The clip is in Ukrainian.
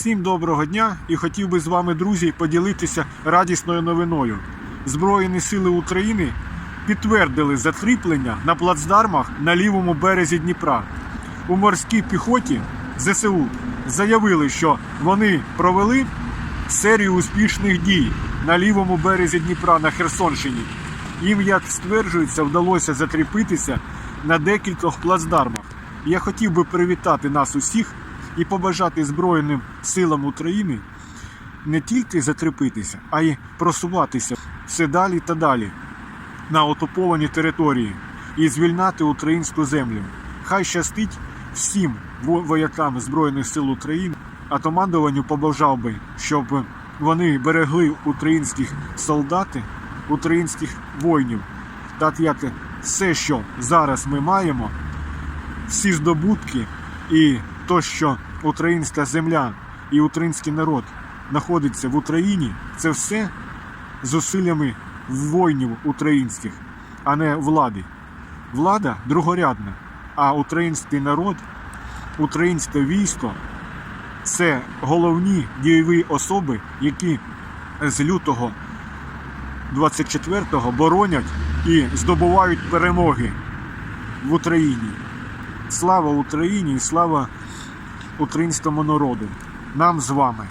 Всім доброго дня і хотів би з вами, друзі, поділитися радісною новиною. Збройні сили України підтвердили закріплення на плацдармах на лівому березі Дніпра. У морській піхоті ЗСУ заявили, що вони провели серію успішних дій на лівому березі Дніпра на Херсонщині. Їм, як стверджується, вдалося закріпитися на декількох плацдармах. Я хотів би привітати нас усіх і побажати Збройним силам України не тільки закріпитися, а й просуватися все далі та далі на окуповані території і звільняти українську землю. Хай щастить всім во- воякам Збройних сил України, а командуванню побажав би, щоб вони берегли українських солдат, українських воїнів, так як все, що зараз ми маємо, всі здобутки і то, що українська земля і український народ знаходиться в Україні, це все зусиллями воїнів українських, а не влади. Влада другорядна, а український народ, українське військо це головні дієві особи, які з лютого 24-го боронять і здобувають перемоги в Україні. Слава Україні і слава українському народу! Нам з вами!